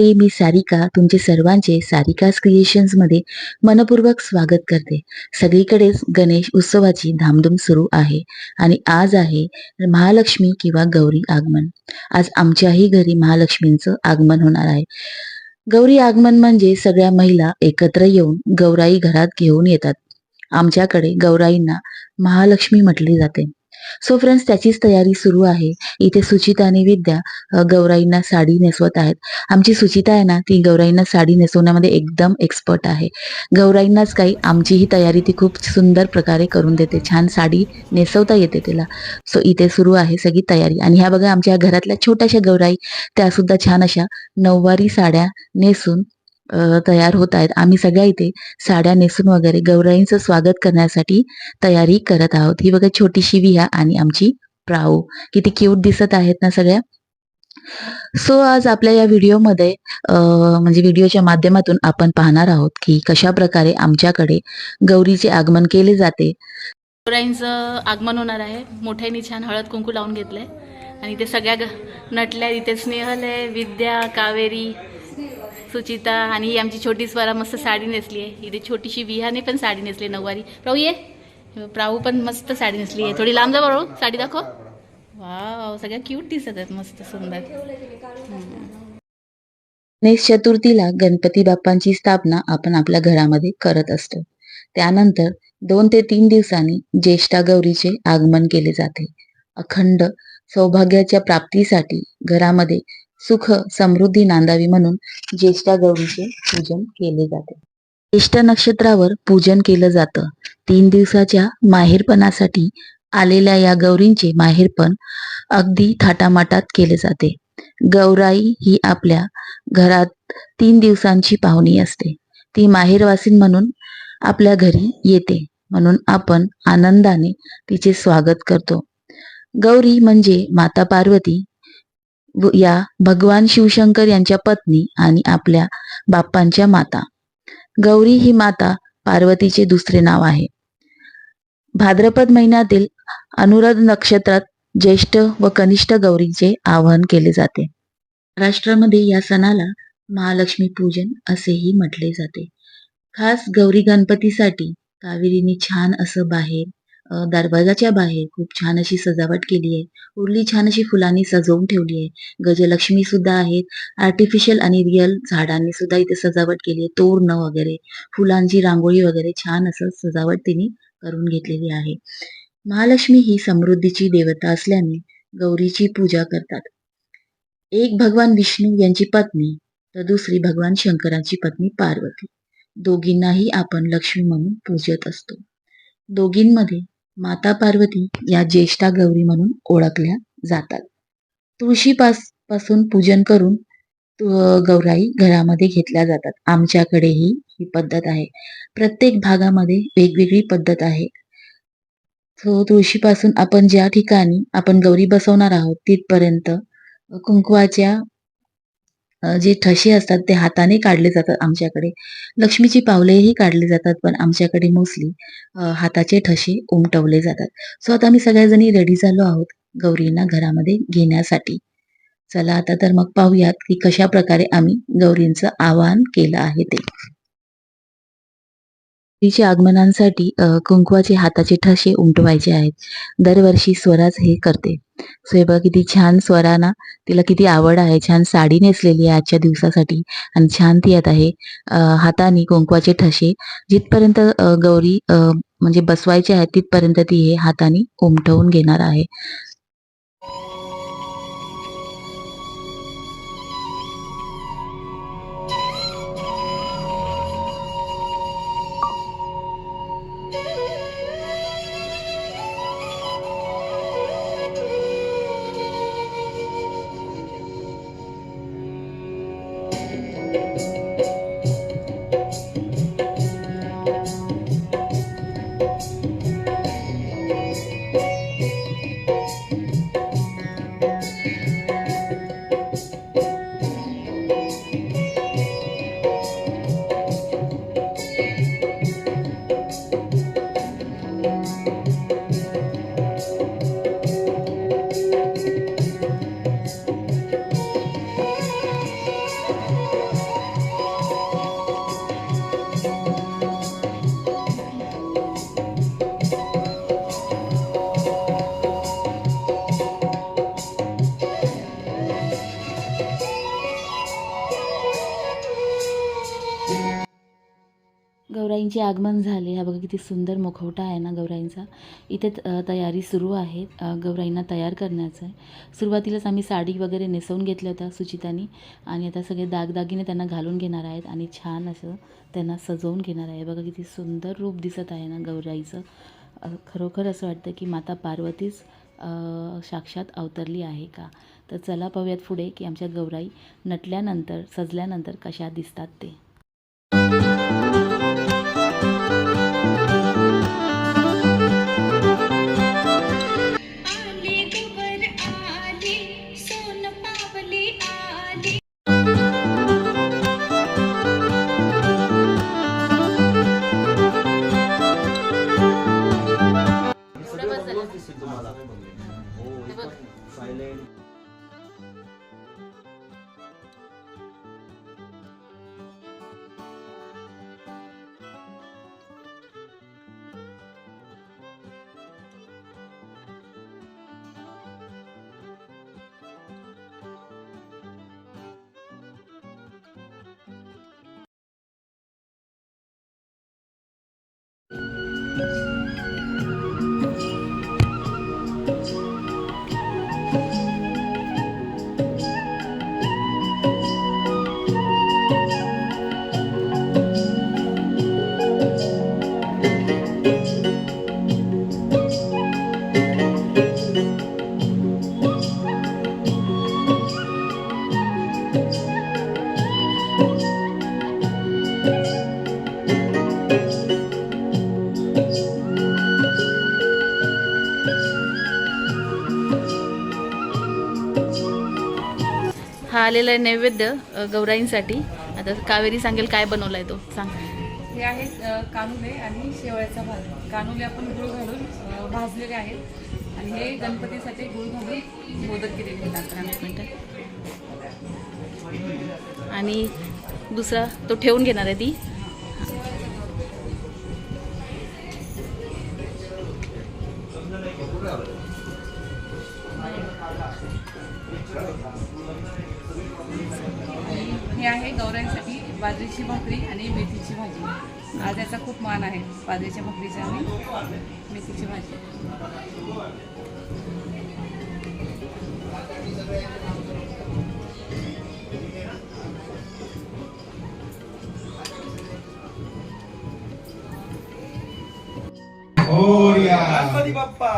ते मी सारिका तुमचे सर्वांचे सारिकास क्रिएशन्समध्ये मनपूर्वक स्वागत करते. सगळीकडेच गणेश उत्सवाची धामधूम सुरू आहे आणि आज आहे महालक्ष्मी किंवा गौरी आगमन. आज आमच्याही घरी महालक्ष्मींचं आगमन होणार आहे. गौरी आगमन म्हणजे सगळ्या महिला एकत्र येऊन गौराई घरात घेऊन येतात. आमच्याकडे गौराईंना महालक्ष्मी म्हटली जाते. सो फ्रेंड्स त्याचीच तयारी सुरू आहे. इथे सुचिता आणि विद्या गौराईंना साडी नेसवत आहेत. आमची सुचिता आहे ना ती गौराईंना साडी नेसवण्यामध्ये एकदम एक्सपर्ट आहे. गौराईंनाच काही आमची ही तयारी ती खूप सुंदर प्रकारे करून देते. छान साडी नेसवता येते तिला. सो इथे सुरू आहे सगळी तयारी. आणि ह्या बघा आमच्या घरातल्या छोट्याशा गौराई त्या सुद्धा छान अशा नऊवारी साड्या नेसून तयार होत आहेत. आम्ही सगळ्या इथे साड्या नेसून वगैरे गौराईंचं स्वागत करण्यासाठी तयारी करत आहोत. ही बघा छोटीशी विहा आणि आमची प्राऊ. किती क्यूट दिसत आहेत ना सगळ्या. सो आज आपल्या या व्हिडिओमध्ये म्हणजे व्हिडिओच्या माध्यमातून आपण पाहणार आहोत की कशा प्रकारे आमच्याकडे गौरीचे आगमन केले जाते. गौराईंचं आगमन होणार आहे. मोठ्याने छान हळद कुंकू लावून घेतलंय. आणि ते सगळ्या नटल्या इथे स्नेहल आहे विद्या कावेरी सुचिता आणि ही आमची छोटी स्वरा मस्त साडी नेसली आहे. इथे छोटीशी विहाने पण साडी नेसली नऊवारी. प्राऊ ये. प्राऊ पण मस्त साडी नेसली आहे. थोडी लांब जा बरोबर हो. साडी दाखव. वा सगळ्या क्यूट दिसत आहेत. मस्त सुंदर. गणेश चतुर्थीला गणपती बाप्पांची स्थापना आपण आपल्या घरामध्ये करत असतो. त्यानंतर दोन ते तीन दिवसांनी ज्येष्ठा गौरीचे आगमन केले जाते. अखंड सौभाग्याच्या प्राप्तीसाठी घरामध्ये सुख समृद्धी नांदावी म्हणून ज्येष्ठा गौरीचे पूजन केले जाते. ज्येष्ठ नक्षत्रावर पूजन केलं जातं. तीन दिवसाच्या माहेरपणासाठी आलेल्या या गौरींचे माहेरपण अगदी थाटामाटात केले जाते. गौराई ही आपल्या घरात तीन दिवसांची पाहुणी असते. ती माहेरवासीन म्हणून आपल्या घरी येते. म्हणून आपण आनंदाने तिचे स्वागत करतो. गौरी म्हणजे माता पार्वती या भगवान शिवशंकर यांच्या पत्नी आणि आपल्या बाप्पांच्या माता. गौरी ही माता पार्वतीचे दुसरे नाव आहे. भाद्रपद महिन्यातील अनुराध नक्षत्रात ज्येष्ठ व कनिष्ठ गौरीचे आवाहन केले जाते. महाराष्ट्रामध्ये या सणाला महालक्ष्मी पूजन असेही म्हटले जाते. खास गौरी गणपतीसाठी कावेरीने छान असं बाहेर अ, दरवाजाच्या बाहेर खूप छान अशी सजावट केली आहे. उरली छान अशी फुलांनी सजवून ठेवली आहे. गजलक्ष्मी सुद्धा आहेत आर्टिफिशियल आणि रिअल झाडांनी सुद्धा इथे सजावट केली आहे. तोरणं वगैरे फुलांची रांगोळी वगैरे छान असं सजावट तिने करून घेतलेली आहे. महालक्ष्मी ही समृद्धीची देवता असल्याने गौरीची पूजा करतात. एक भगवान विष्णू यांची पत्नी तर दुसरी भगवान शंकरांची पत्नी पार्वती. दोघींनाही आपण लक्ष्मी म्हणून पूजत असतो. दोघींमध्ये माता पार्वती या ज्येष्ठा गौरी म्हणून ओळखल्या जातात. तुळशीपासपासून पूजन करून तु- गौराई घरामध्ये घेतल्या जातात. आमच्याकडेही ही पद्धत आहे. प्रत्येक भागामध्ये वेगवेगळी पद्धत आहे. सो तुळशीपासून आपण ज्या ठिकाणी आपण गौरी बसवणार आहोत तिथपर्यंत कुंकवाच्या जे ठसे असतात ते हाताने काढले जातात आमच्याकडे. लक्ष्मीची पावलेही काढली जातात पण आमच्याकडे मोस्टली हाताचे ठसे उमटवले जातात. सो आता आम्ही सगळ्याजणी रेडी झालो आहोत गौरींना घरामध्ये घेण्यासाठी. चला आता तर मग पाहूयात की कशा प्रकारे आम्ही गौरींचं आवाहन केलं आहे ते. तिच्या आगमनासाठी कुंकवाचे हाताचे ठसे उमटवायचे आहेत. दरवर्षी स्वराज हे करते. सो किती छान स्वराना तिला किती आवड आहे. छान साडी नेसलेली आहे आजच्या दिवसासाठी आणि छान ती येत आहे हाताने कुंकवाचे ठसे जिथपर्यंत गौरी म्हणजे बसवायचे आहेत तिथपर्यंत ती हे हाताने उमटवून घेणार आहे. गौराईंचे आगमन झाले हा बघा किती सुंदर मुखवटा आहे ना गौराईंचा. इथे त- तयारी सुरू आहे. गौराईंना तयार करण्याचं आहे. सुरुवातीलाच आम्ही साडी वगैरे नेसवून घेतल्या होत्या सुचितानी आणि आता सगळे दागदागिने त्यांना घालून घेणार आहेत आणि छान असं त्यांना सजवून घेणार आहे. बघा किती सुंदर रूप दिसत आहे ना गौराईचं. खरोखर असं वाटतं की माता पार्वतीच साक्षात अवतरली आहे का? तर चला पाहूयात पुढे की आमच्या गौराई नटल्यानंतर सजल्यानंतर कशा दिसतात ते. हा आलेला आहे नैवेद्य गौराईंसाठी. आता कावेरी सांगेल काय बनवलाय तो. सांग. हे आहेत कानुले आणि शेवळ्याचा भात. कानुले आपण गुळ घालून भाजलेले आहेत. आणि हे गणपतीसाठी गुळ घालून मोदक केलेले आहेत. आणि दुसरा तो ठेवून घेणार आहे ती. बाजरीची भाकरी आणि मेथीची भाजी. आज याचा खूप मान आहे. बाजरीच्या भाकरीचा आणि मेथीची भाजी. बाप्पा.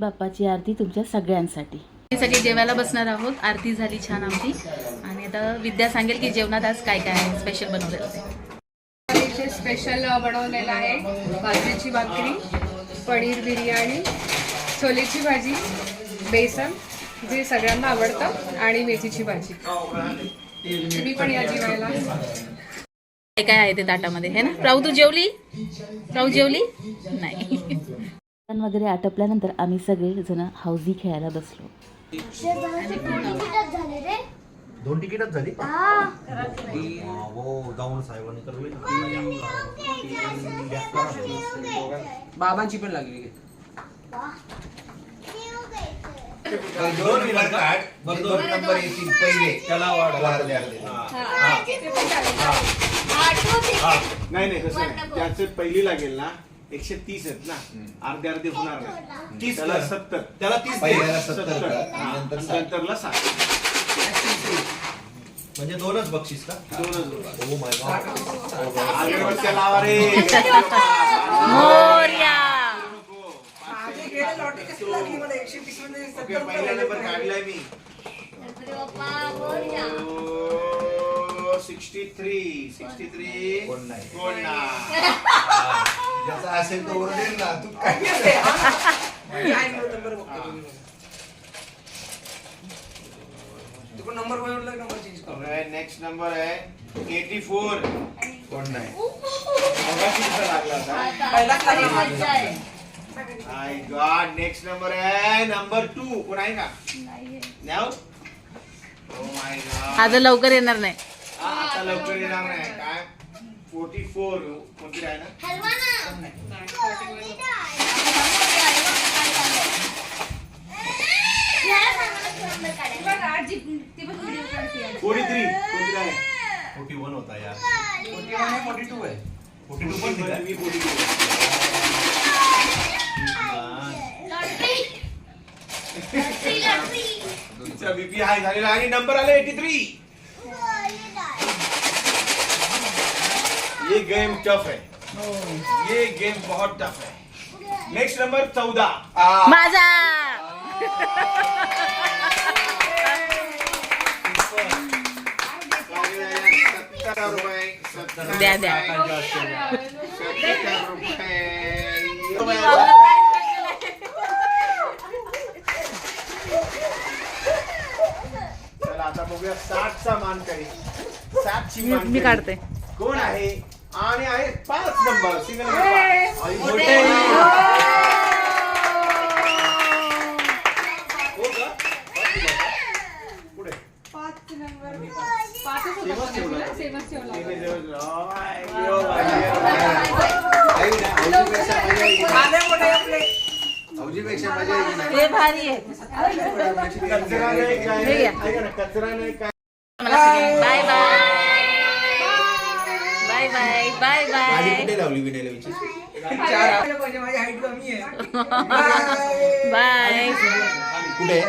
बाप्पाची आरती तुमच्या सगळ्यांसाठी. हे सगळे जेवायला बसणार आहोत. आरती झाली छान आमची. आणि आता विद्या सांगेल की जेवणात आज काय काय आहे स्पेशल बनवलेलं इथे स्पेशल बनवलेलं आहे बाजरीची भाकरी पनीर बिर्याणी छोलेची भाजी बेसन जे सगळ्यांना आवडतं आणि मेथीची भाजी. तुम्ही पण या जेवायला. काय काय आहे ते ताटामध्ये हे ना? राहू तू जेवली? राहू जेवली? नाही. वगैरे आटपल्यानंतर आम्ही सगळे जण हौजी खेळायला बसलो. दोन तिकीटच झाली? हो. जाऊन साहेबांनी तर बाबांची पण लागली दोन नंबर येतील पहिले. त्याला नाही नाही तसं नाही. त्याचे पहिली लागेल ना. एकशे तीस आहेत ना. अर्धे अर्धे होणार नाही. तीस त्याला कर. सत्तर. त्याला तीस पहिल्याला दे. सत्तर सत्तर. कर. हा. नंतर साठ. नंतरला साठ. म्हणजे दोनच बक्षीस का? दोनच माय गॉड अगरबत्त्या लावा रे. मोर्या. ओके, पहिला नंबर काढलाय मी. सिक्स्टी थ्री सिक्स्टी थ्री कोण नाही. कोण नाही. ज्याचा असेल तो ओरडेल ना तू काय नंबर बघतो number number change next number है. एटी फोर कोण नाही. लागला था माय गॉड नेक्स्ट नंबर है नंबर टू कोण आहे का? नाव? ओ माय गॉड आज लवकर येणार नाही. आता लवकर येणार नाही. काय? फोर्टी फोर कोणती आहे ना? फोर्टी थ्री कोणती आहे फोर्टी वन होता यार फोर्टी वन आहे फोर्टी टू आहे फोर्टी टू पण. मी फोर्टी टू तुमचा बीपी हाय झालेला आणि नंबर आला एटी थ्री ये गेम टफ है ये गेम बहुत टफ है। नेक्स्ट नंबर चौदह। माझा. द्या, द्या. चला आता बघूया मान करी. सातची मी काढते. कोण आहे? आणि आहे पाच नंबर सिंगल नंबर आई मोठे. हो. का? पुढे लावली विनायला विचार. बाय. कुठे?